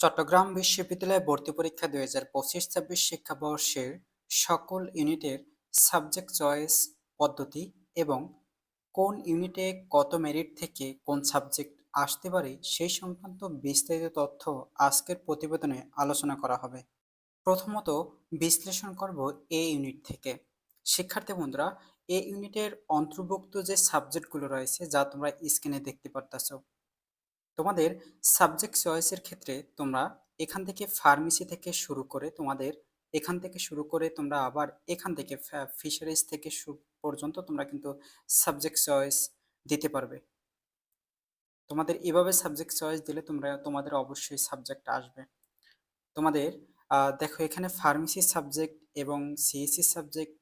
চট্টগ্রাম বিশ্ববিদ্যালয়ে ভর্তি পরীক্ষা দুই হাজার পঁচিশ ছাব্বিশ শিক্ষাবর্ষের সকল ইউনিটের সাবজেক্ট চয়েস পদ্ধতি এবং কোন ইউনিটে কত মেরিট থেকে কোন সাবজেক্ট আসতে পারে সেই সংক্রান্ত বিস্তারিত তথ্য আজকের প্রতিবেদনে আলোচনা করা হবে। প্রথমত বিশ্লেষণ করব এ ইউনিট থেকে। শিক্ষার্থী বন্ধুরা, এ ইউনিটের অন্তর্ভুক্ত যে সাবজেক্টগুলো রয়েছে যা তোমরা স্ক্রিনে দেখতে পারতেছো তোমাদের সাবজেক্ট চয়েসের ক্ষেত্রে তোমরা এখান থেকে ফার্মেসি থেকে শুরু করে তোমাদের এখান থেকে শুরু করে তোমরা আবার এখান থেকে ফিশারিজ থেকে পর্যন্ত তোমরা কিন্তু সাবজেক্ট চয়েস দিতে পারবে। তোমাদের এভাবে সাবজেক্ট চয়েস দিলে তোমরা, তোমাদের অবশ্যই সাবজেক্ট আসবে। তোমাদের দেখো এখানে ফার্মেসি সাবজেক্ট এবং CSC subject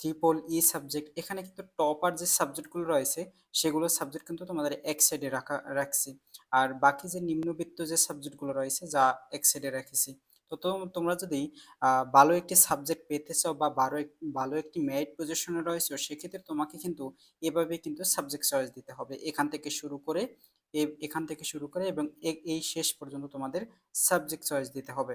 triple E subject এখানে কিন্তু টপার যে সাবজেক্টগুলো রয়েছে, সেগুলো সাবজেক্ট কিন্তু তোমাদের এক সাইডে রাখা, রাখছি। আর বাকি যে নিম্নবিত্ত যে সাবজেক্টগুলো রয়েছে, যা এক সাইডে রেখেছি। তো তোমরা যদি ভালো একটি সাবজেক্ট পেতে চাও বা ভালো ভালো একটি মেরিট পজিশনে রয়েছে, সেক্ষেত্রে তোমাকে কিন্তু এভাবে কিন্তু সাবজেক্ট চয়েস দিতে হবে। এখান থেকে শুরু করে এখান থেকে শুরু করে এবং এই শেষ পর্যন্ত তোমাদের সাবজেক্ট চয়েস দিতে হবে।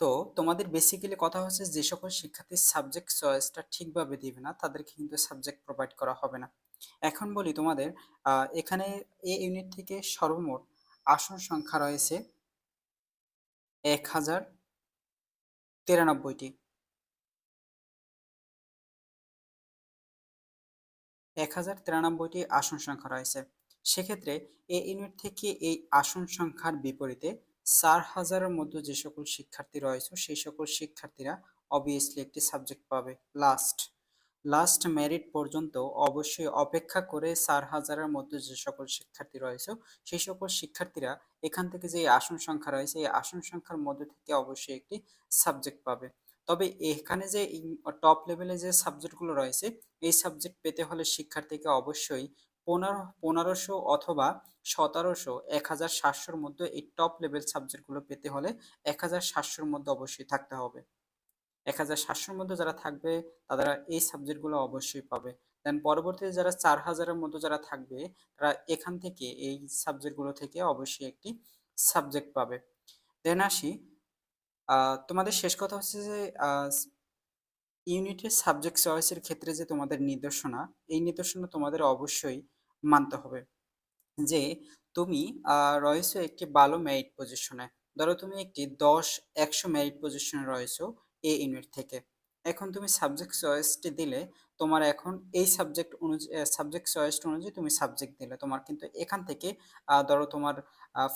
তো তোমাদের বেসিক্যালি কথা হচ্ছে যে সকল শিক্ষার্থীর সাবজেক্ট চয়েসটা ঠিকভাবে দিবে না, তাদেরকে কিন্তু সাবজেক্ট প্রোভাইড করা হবে না। এখন বলি তোমাদের এখানে এ ইউনিট থেকে সর্বমোট আসন সংখ্যা রয়েছে এক হাজার তিরানব্বইটি। এক হাজার তিরানব্বইটি আসন সংখ্যা রয়েছে। সেক্ষেত্রে এ ইউনিট থেকে এই আসন সংখ্যার বিপরীতে চার হাজারের মধ্যে যে সকল শিক্ষার্থী রয়েছে, সেই সকল শিক্ষার্থীরা অবভিয়াসলি একটি সাবজেক্ট পাবে। লাস্ট লাস্ট মেরিট পর্যন্ত অবশ্যই অপেক্ষা করে চার হাজারের মধ্যে যে সকল শিক্ষার্থী রয়েছে, সেই সকল শিক্ষার্থীরা এখান থেকে যে আসন সংখ্যা রয়েছে, এই আসন সংখ্যার মধ্যে থেকে অবশ্যই একটি সাবজেক্ট পাবে। তবে এখানে যে টপ লেভেলে যে সাবজেক্টগুলো রয়েছে, এই সাবজেক্ট পেতে হলে শিক্ষার্থীকে অবশ্যই পনেরো, পনেরোশো অথবা সতেরোশো এক হাজার সাতশোর মধ্যে এই টপ লেভেল সাবজেক্টগুলো পেতে হলে এক হাজার সাতশোর মধ্যে অবশ্যই থাকতে হবে। এক হাজার সাতশোর মধ্যে যারা থাকবে, তারা এই সাবজেক্টগুলো অবশ্যই পাবে। দেন পরবর্তীতে যারা চার হাজারের মধ্যে যারা থাকবে, তারা এখান থেকে এই সাবজেক্টগুলো থেকে অবশ্যই একটি সাবজেক্ট পাবে। দেন আসি তোমাদের শেষ কথা হচ্ছে যে ইউনিটের সাবজেক্ট চয়েসের ক্ষেত্রে যে তোমাদের নির্দেশনা, এই নির্দেশনা তোমাদের অবশ্যই মানতে হবে। যে তুমি রয়েছো একটি ভালো মেরিট পজিশনে ধরো তুমি একটি দশ, একশো মেরিট পজিশনে রয়েছো এ ইউনিট থেকে। এখন তুমি সাবজেক্ট চয়েসটি দিলে, তোমার এখন এই সাবজেক্ট অনুযায়ী সাবজেক্ট চয়েসটা অনুযায়ী তুমি সাবজেক্ট দিলে। তোমার কিন্তু এখান থেকে ধরো তোমার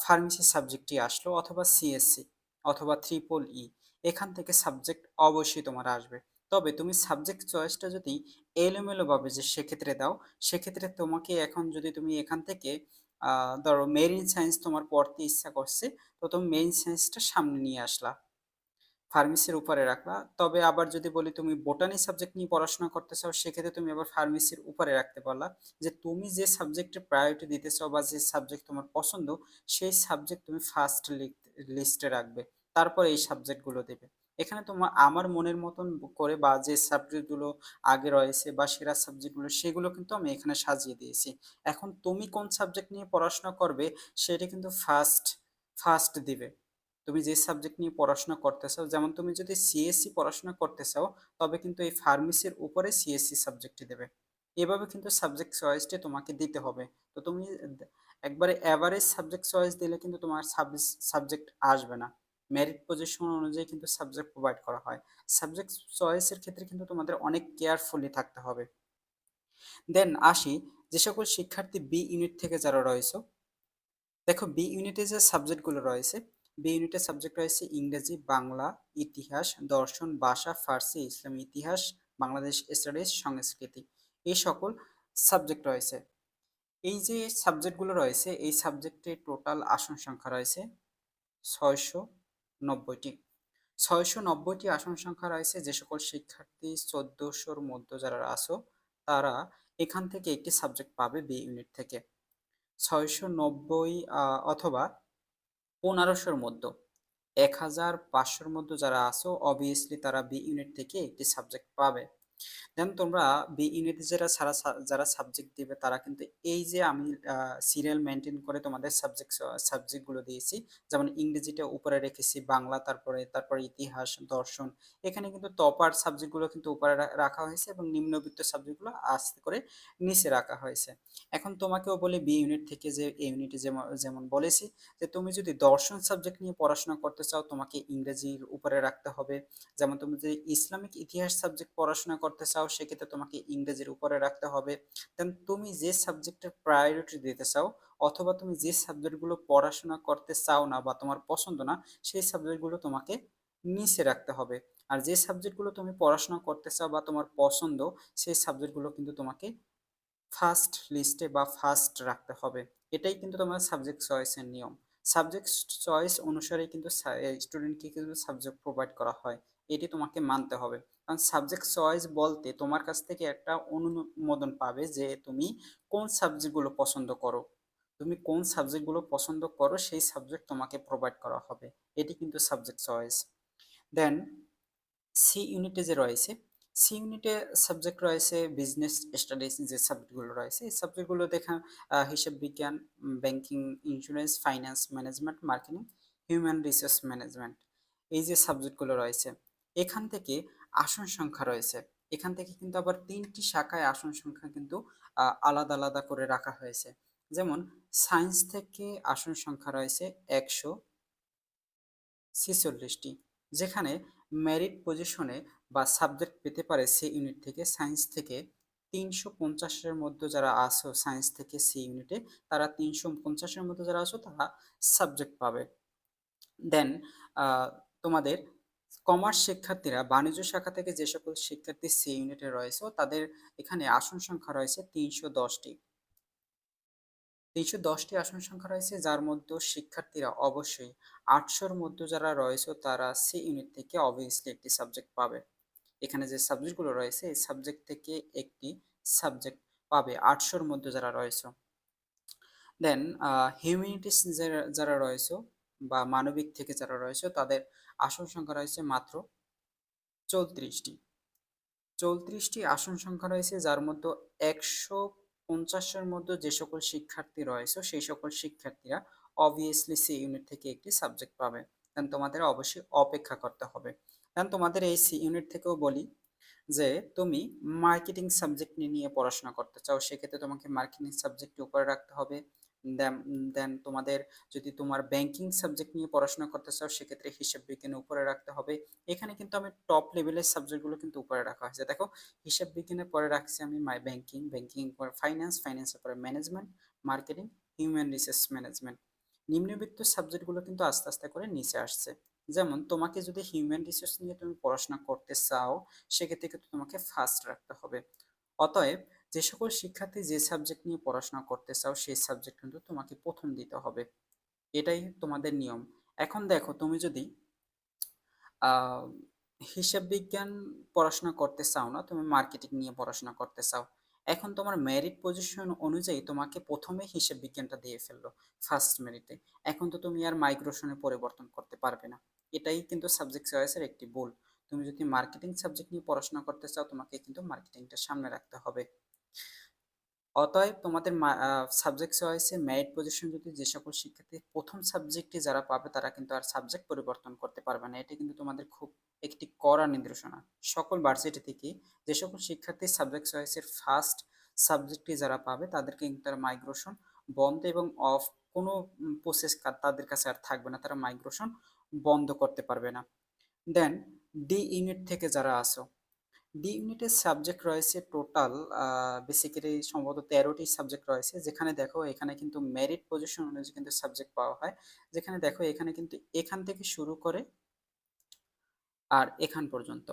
ফার্মেসি সাবজেক্টটি আসলো অথবা সিএসসি অথবা ট্রিপল ই এখান থেকে সাবজেক্ট অবশ্যই তোমার আসবে। তবে তুমি সাবজেক্ট চয়েসটা যদি এলোমেলোভাবে যে সেক্ষেত্রে দাও, সেক্ষেত্রে তোমাকে এখন যদি তুমি এখান থেকে ধরো মেরিন সায়েন্স তোমার পড়তে ইচ্ছা করছে, তো তুমি মেরিন সায়েন্সটা সামনে নিয়ে আসলা। ফার্মেসির উপরে রাখলা। তবে আবার যদি বলি তুমি বোটানি সাবজেক্ট নিয়ে পড়াশোনা করতে চাও, সেক্ষেত্রে তুমি আবার ফার্মেসির উপরে রাখতে পারলা। যে তুমি যে সাবজেক্টে প্রায়োরিটি দিতে চাও বা যে সাবজেক্ট তোমার পছন্দ, সেই সাবজেক্ট তুমি ফার্স্ট লিস্টে রাখবে। তারপর এই সাবজেক্টগুলো দেবে। এখানে তোমার আমার মনের মতন করে বা যে সাবজেক্টগুলো আগে রয়েছে বা সেরা সাবজেক্টগুলো সেগুলো কিন্তু আমি এখানে সাজিয়ে দিয়েছি। এখন তুমি কোন সাবজেক্ট নিয়ে পড়াশোনা করবে, সেটা কিন্তু ফার্স্ট ফার্স্ট দিবে। তুমি যে সাবজেক্ট নিয়ে পড়াশোনা করতে চাও যেমন তুমি যদি সিএসসি পড়াশোনা করতে চাও, তবে কিন্তু এই ফার্মেসির উপরে সিএসসি সাবজেক্টটি দেবে। এভাবে কিন্তু সাবজেক্ট চয়েসটি তোমাকে দিতে হবে। তো তুমি একবারে অ্যাভারেজ সাবজেক্ট চয়েস দিলে কিন্তু তোমার সাবজেক্ট আসবে না। মেরিট পজিশন অনুযায়ী কিন্তু সাবজেক্ট প্রোভাইড করা হয়। সাবজেক্ট চয়েসের ক্ষেত্রে কিন্তু তোমাদের অনেক কেয়ারফুলি থাকতে হবে। দেন আসি, যে সকল শিক্ষার্থী বি ইউনিট থেকে যারা রয়েছে, দেখো বি ইউনিটে যে সাবজেক্টগুলো রয়েছে বি ইউনিটের সাবজেক্ট রয়েছে ইংরেজি, বাংলা, ইতিহাস, দর্শন, ভাষা, ফার্সি, ইসলাম, ইতিহাস, বাংলাদেশ, স্টাডিজ, সংস্কৃতি, এই সকল সাবজেক্ট রয়েছে। এই যে সাবজেক্টগুলো রয়েছে, এই সাবজেক্টে টোটাল আসন সংখ্যা রয়েছে ছয়শো নব্বইটি। ছয়শো নব্বইটি আসন সংখ্যা রয়েছে, যে সকল শিক্ষার্থী চোদ্দোশোর মধ্যে যারা আসো তারা এখান থেকে একটি সাবজেক্ট পাবে বি ইউনিট থেকে। ছয়শো নব্বই অথবা পনেরোশোর মধ্যে। এক হাজার পাঁচশোর মধ্যে যারা আসো অবভিয়াসলি তারা বি ইউনিট থেকে একটি সাবজেক্ট পাবে। দেন তোমরা বি ইউনিটে যারা, সারা যারা সাবজেক্ট দিবে, তারা কিন্তু এই যে আমি সিরিয়াল মেনটেন করে তোমাদের সাবজেক্ট সাবজেক্টগুলো দিয়েছি, যেমন ইংরেজিটা উপরে রেখেছি, বাংলা তারপরে তারপরে ইতিহাস, দর্শন, এখানে কিন্তু টপার সাবজেক্টগুলো কিন্তু উপরে রাখা হয়েছে এবং নিম্নবিত্ত সাবজেক্টগুলো আস্তে করে নিচে রাখা হয়েছে। এখন তোমাকেও বলি বি ইউনিট থেকে যে এই ইউনিটে যেমন যেমন বলেছি, যে তুমি যদি দর্শন সাবজেক্ট নিয়ে পড়াশোনা করতে চাও, তোমাকে ইংরেজির উপরে রাখতে হবে। যেমন তুমি যদি ইসলামিক ইতিহাস সাবজেক্ট পড়াশোনা করতে চাও, সেক্ষেত্রে তোমাকে ইংরেজির উপরে রাখতে হবে। দেন তুমি যে সাবজেক্টের প্রায়োরিটি দিতে চাও, অথবা তুমি যে সাবজেক্টগুলো পড়াশোনা করতে চাও না বা তোমার পছন্দ না, সেই সাবজেক্টগুলো তোমাকে নিচে রাখতে হবে। আর যে সাবজেক্টগুলো তুমি পড়াশোনা করতে চাও বা তোমার পছন্দ, সেই সাবজেক্টগুলো কিন্তু তোমাকে ফার্স্ট লিস্টে বা ফার্স্ট রাখতে হবে। এটাই কিন্তু তোমার সাবজেক্ট চয়েসের নিয়ম। সাবজেক্ট চয়েস অনুসারে কিন্তু স্টুডেন্টকে কিন্তু সাবজেক্ট প্রোভাইড করা হয়। এটি তোমাকে মানতে হবে। কারণ সাবজেক্ট চয়েস বলতে তোমার কাছ থেকে একটা অনুমোদন পাবে যে তুমি কোন সাবজেক্টগুলো পছন্দ করো। তুমি কোন সাবজেক্টগুলো পছন্দ করো সেই সাবজেক্ট তোমাকে প্রোভাইড করা হবে। এটি কিন্তু সাবজেক্ট চয়েস দেন সি ইউনিটে যে রয়েছে সি ইউনিটে সাবজেক্ট রয়েছে বিজনেস স্টাডিজ যে সাবজেক্টগুলো রয়েছে, এই সাবজেক্টগুলো দেখা হিসাব বিজ্ঞান banking insurance finance management marketing human resource management এই যে সাবজেক্টগুলো রয়েছে এখান থেকে আসন সংখ্যা রয়েছে। এখান থেকে কিন্তু আবার তিনটি শাখায় আসন সংখ্যা কিন্তু আলাদা আলাদা করে রাখা হয়েছে। যেমন সায়েন্স থেকে আসন সংখ্যা রয়েছে একশো ছেচল্লিশটি। যেখানে মেরিট পজিশনে বা সাবজেক্ট পেতে পারে সি ইউনিট থেকে সায়েন্স থেকে তিনশো পঞ্চাশের মধ্যে যারা আসো সায়েন্স থেকে সি ইউনিটে তারা তিনশো পঞ্চাশের মধ্যে যারা আসো, তারা সাবজেক্ট পাবে। দেন তোমাদের কমার্স শিক্ষার্থীরা বাণিজ্য শাখা থেকে যে সকল শিক্ষার্থী সি ইউনিটে রয়েছে, তাদের এখানে আসন সংখ্যা রয়েছে তিনশো দশটি। তিনশো দশটি আসন সংখ্যা রয়েছে, যার মধ্যে শিক্ষার্থীরা অবশ্যই আটশোর মধ্যে যারা রয়েছে, তারা সি ইউনিট থেকে অবভিয়াসলি একটি সাবজেক্ট পাবে। এখানে যে সাবজেক্টগুলো রয়েছে, এই সাবজেক্ট থেকে একটি সাবজেক্ট পাবে আটশোর মধ্যে যারা রয়েছে। দেন হিউম্যানিটিস যারা রয়েছে বা মানবিক থেকে যারা রয়েছে তাদের আসন সংখ্যা রয়েছে মাত্র চৌত্রিশটি। চৌত্রিশটি আসন সংখ্যা রয়েছে যার মধ্যে একশো পঞ্চাশের মধ্যে যে সকল শিক্ষার্থী রয়েছে সেই সকল শিক্ষার্থীরা অবভিয়াসলি সি ইউনিট থেকে একটি সাবজেক্ট পাবে। দেন তোমাদের অবশ্যই অপেক্ষা করতে হবে। দেন তোমাদের এই সি ইউনিট থেকেও বলি যে তুমি মার্কেটিং সাবজেক্ট নিয়ে পড়াশোনা করতে চাও, সেক্ষেত্রে তোমাকে মার্কেটিং সাবজেক্ট উপরে রাখতে হবে। দেন তোমাদের যদি তোমার ব্যাংকিং সাবজেক্ট নিয়ে পড়াশোনা করতে চাও, সেক্ষেত্রে হিসাব বিজ্ঞানের উপরে রাখতে হবে। এখানে কিন্তু আমি টপ লেভেলের সাবজেক্টগুলো কিন্তু উপরে রাখা হয়েছে। দেখো, হিসাব বিজ্ঞানের পরে রাখছি আমি মাই ব্যাংকিং ব্যাংকিং পরে ফাইন্যান্স ফাইন্যান্সের পরে management marketing human resource management নিম্নবিত্ত সাবজেক্টগুলো কিন্তু আস্তে আস্তে করে নিচে আসছে। যেমন, তোমাকে যদি হিউম্যান রিসোর্স নিয়ে তুমি পড়াশোনা করতে চাও, সেক্ষেত্রে কিন্তু তোমাকে ফার্স্ট রাখতে হবে। অতএব যে সকল শিক্ষার্থী যে সাবজেক্ট নিয়ে পড়াশোনা করতে চাও, সেই সাবজেক্ট কিন্তু তোমাকে প্রথম দিতে হবে। এটাই তোমাদের নিয়ম। এখন দেখো, তুমি যদি হিসাব বিজ্ঞান পড়াশোনা করতে চাও না, তুমি মার্কেটিং নিয়ে পড়াশোনা করতে চাও, এখন তোমার মেরিট পজিশন অনুযায়ী তোমাকে প্রথমে হিসাব বিজ্ঞানটা দিয়ে ফেলল ফার্স্ট মেরিটে এখন তো তুমি আর মাইগ্রেশনে পরিবর্তন করতে পারবে না। এটাই কিন্তু সাবজেক্ট চয়েসের একটি ভুল। তুমি যদি মার্কেটিং সাবজেক্ট নিয়ে পড়াশোনা করতে চাও, তোমাকে কিন্তু মার্কেটিংটা সামনে রাখতে হবে। অতএব তোমাদের সাবজেক্ট চয়েসে মেরিট পজিশন যদি যে সকল শিক্ষার্থী প্রথম সাবজেক্টে যারা পাবে তারা কিন্তু আর সাবজেক্ট পরিবর্তন করতে পারবে না। এটা কিন্তু তোমাদের খুব একটি কড়া নির্দেশনা। সকল ভার্সিটি থেকে যে সকল শিক্ষার্থী সাবজেক্ট চয়েসের ফার্স্ট সাবজেক্টে যারা পাবে তাদেরকে কিন্তু তারা মাইগ্রেশন বন্ধ এবং অফ কোনো প্রসেস তাদের কাছে আর থাকবে না। তারা মাইগ্রেশন বন্ধ করতে পারবে না। দেন ডি ইউনিট থেকে যারা আসো ডি ইউনিটের সাবজেক্ট রয়েছে টোটাল বেসিক্যালি সম্ভবত তেরোটি সাবজেক্ট রয়েছে। যেখানে দেখো এখানে কিন্তু মেরিট পজিশন অনুযায়ী কিন্তু সাবজেক্ট পাওয়া হয়। যেখানে দেখো এখানে কিন্তু এখান থেকে শুরু করে আর এখান পর্যন্ত।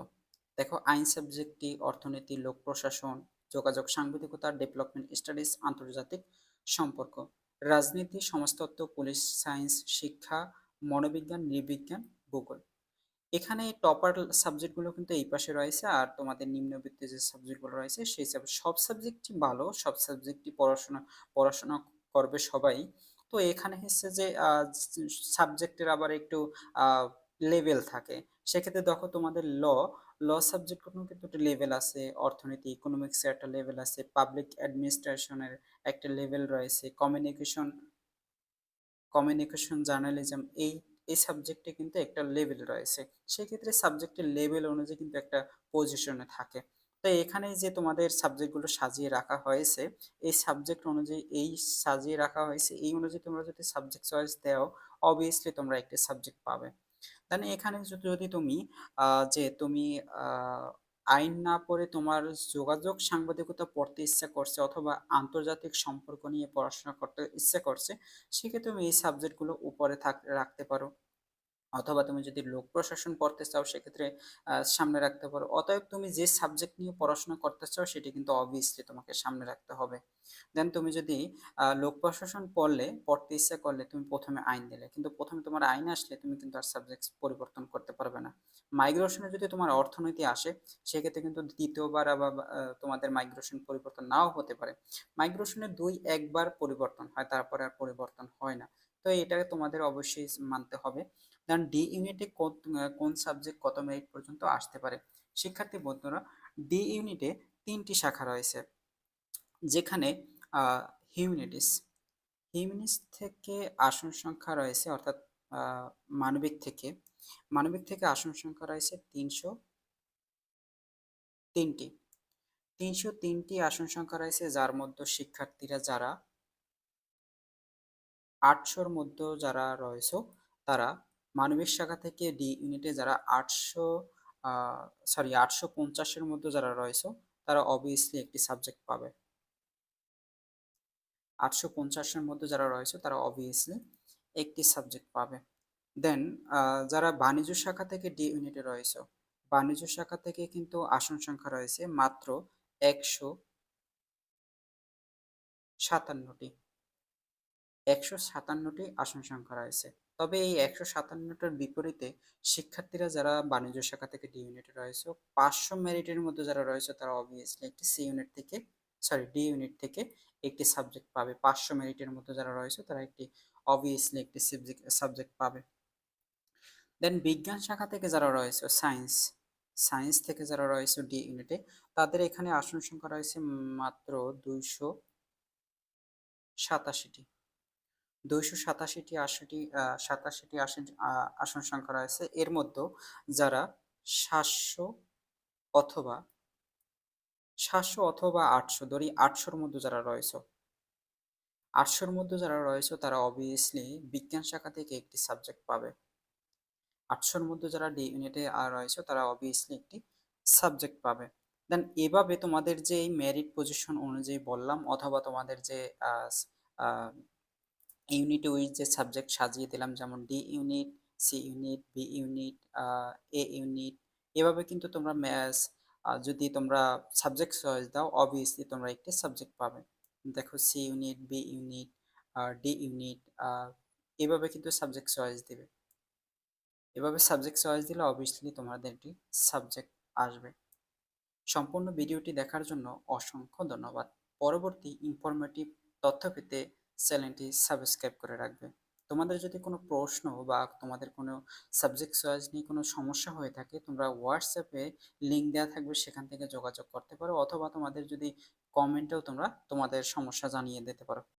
দেখো আইন সাবজেক্টটি অর্থনীতি, লোক প্রশাসন, যোগাযোগ, সাংবাদিকতা ডেভেলপমেন্ট স্টাডিজ আন্তর্জাতিক সম্পর্ক, রাজনীতি, সমাজতত্ত্ব পুলিশ সায়েন্স শিক্ষা, মনোবিজ্ঞান, নৃবিজ্ঞান, ভূগোল। এখানে টপার সাবজেক্টগুলো কিন্তু এই পাশে রয়েছে, আর তোমাদের নিম্নবিত্ত যে সাবজেক্টগুলো রয়েছে, সেই সব সাবজেক্টই ভালো, সব সাবজেক্টই পড়াশোনা পড়াশোনা করবে সবাই। তো এখানে হচ্ছে যে সাবজেক্টের আবার একটু লেভেল থাকে। সেক্ষেত্রে দেখো তোমাদের ল ল সাবজেক্টগুলোর কিন্তু একটা লেভেল আছে, অর্থনীতি ইকোনমিক্সের একটা লেভেল আছে পাবলিক অ্যাডমিনিস্ট্রেশনের একটা লেভেল রয়েছে কমিউনিকেশন কমিউনিকেশন জার্নালিজম এই এই সাবজেক্টে কিন্তু একটা লেভেল রয়েছে। সেক্ষেত্রে সাবজেক্টের লেভেল অনুযায়ী কিন্তু একটা পজিশনে থাকে। তো এখানে যে তোমাদের সাবজেক্টগুলো সাজিয়ে রাখা হয়েছে, এই সাবজেক্ট অনুযায়ী এই সাজিয়ে রাখা হয়েছে, এই অনুযায়ী তোমরা যদি সাবজেক্ট চয়েস দাও অবভিয়াসলি তোমরা একটা সাবজেক্ট পাবে। তাহলে এখানে যদি তুমি যে তুমি আইন না পড়ে তোমার যোগাযোগ সাংবাদিকতা পড়তে ইচ্ছা করছে অথবা আন্তর্জাতিক সম্পর্ক নিয়ে পড়াশোনা করতে ইচ্ছা করছে, সেক্ষেত্রে তুমি এই সাবজেক্টগুলো উপরে থাক, রাখতে পারো। অথবা তুমি যদি লোক প্রশাসন পড়তে চাও, সেক্ষেত্রে সামনে রাখতে পারো। অতএব তুমি যে সাবজেক্ট নিয়ে পড়াশোনা করতে চাও, সেটি কিন্তু অবভিয়াসলি তোমাকে সামনে রাখতে হবে। দেন তুমি যদি লোক প্রশাসন পড়লে, পড়তে ইচ্ছা করলে তুমি প্রথমে আইন দিলে। কিন্তু প্রথমে তোমার আইন আসলে তুমি কিন্তু আর সাবজেক্ট পরিবর্তন করতে পারবে না। মাইগ্রেশনে যদি তোমার অর্থনীতি আসে, সেক্ষেত্রে কিন্তু দ্বিতীয়বার আবার তোমাদের মাইগ্রেশন পরিবর্তন নাও হতে পারে। মাইগ্রেশনে দুই, একবার পরিবর্তন হয়, তারপরে আর পরিবর্তন হয় না। তো এটাকে তোমাদের অবশ্যই মানতে হবে। দেন ডি ইউনিটে কোন সাবজেক্ট কত মেরিট পর্যন্ত আসতে পারে? শিক্ষার্থী বন্ধুরা ডি ইউনিটে তিনটি শাখা রয়েছে, যেখানে হিউম্যানিটিস হিউম্যানিটিস থেকে আসন সংখ্যা রয়েছে, অর্থাৎ মানবিক থেকে মানবিক থেকে আসন সংখ্যা রয়েছে তিনশো তিনটি তিনশো তিনটি আসন সংখ্যা রয়েছে, যার মধ্যে শিক্ষার্থীরা যারা আটশোর মধ্যে যারা রয়েছে, তারা মানবিক শাখা থেকে ডি ইউনিটে যারা আটশো সরি আটশো পঞ্চাশের মধ্যে যারা রয়েছে, তারা অবভিয়াসলি একটি সাবজেক্ট পাবে। আটশো পঞ্চাশের মধ্যে যারা রয়েছে, তারা অবভিয়াসলি একটি সাবজেক্ট পাবে। দেন যারা বাণিজ্য শাখা থেকে ডি ইউনিটে রয়েছে, বাণিজ্য শাখা থেকে কিন্তু আসন সংখ্যা রয়েছে মাত্র একশো সাতান্নটি। একশো সাতান্নটি আসন সংখ্যা রয়েছে। তবে এই একশো সাতান্নটার বিপরীতে শিক্ষার্থীরা যারা বাণিজ্য শাখা থেকে ডি ইউনিটে রয়েছে, পাঁচশো মেরিটের মধ্যে যারা রয়েছে তারা অবভিয়াসলি একটি সি ইউনিট থেকে সরি ডি ইউনিট থেকে একটি সাবজেক্ট পাবে। পাঁচশো মেরিটের মধ্যে যারা রয়েছে তারা একটি অবভিয়াসলি একটি সাবজেক্ট সাবজেক্ট পাবে। দেন বিজ্ঞান শাখা থেকে যারা রয়েছে সায়েন্স সায়েন্স থেকে যারা রয়েছে ডি ইউনিটে, তাদের এখানে আসন সংখ্যা রয়েছে মাত্র দুইশো সাতাশিটি। দুইশো সাতাশিটি আশিটি সাতাশিটি আসন আসন সংখ্যা রয়েছে। এর মধ্যে যারা সাতশো অথবা সাতশো অথবা আটশো, ধরি আটশোর মধ্যে যারা রয়েছে, আটশোর মধ্যে যারা রয়েছে, তারা অবভিয়াসলি বিজ্ঞান শাখা থেকে একটি সাবজেক্ট পাবে। আটশোর মধ্যে যারা ডি ইউনিটে রয়েছে, তারা অবভিয়াসলি একটি সাবজেক্ট পাবে। দেন এভাবে তোমাদের যে মেরিট পজিশন অনুযায়ী বললাম, অথবা তোমাদের যে ইউনিট উইথ যে সাবজেক্ট সাজিয়ে দিলাম, যেমন D unit C unit B unit A unit এভাবে কিন্তু তোমরা ম্যাথ যদি তোমরা সাবজেক্ট চয়েস দাও অবভিয়াসলি তোমরা একটি সাবজেক্ট পাবে। দেখো C unit B unit D unit এভাবে কিন্তু সাবজেক্ট চয়েস দেবে। এভাবে সাবজেক্ট চয়েস দিলে অবভিয়াসলি তোমাদের একটি সাবজেক্ট আসবে। সম্পূর্ণ ভিডিওটি দেখার জন্য অসংখ্য ধন্যবাদ। পরবর্তী ইনফরমেটিভ তথ্য পেতে চ্যানেলটি সাবস্ক্রাইব করে রাখবে। তোমাদের যদি কোনো প্রশ্ন বা তোমাদের কোনো সাবজেক্ট চয়েস নিয়ে কোনো সমস্যা হয়ে থাকে, তোমরা হোয়াটসঅ্যাপে লিঙ্ক দেওয়া থাকবে, সেখান থেকে যোগাযোগ করতে পারো। অথবা তোমাদের যদি কমেন্টেও তোমরা তোমাদের সমস্যা জানিয়ে দিতে পারো।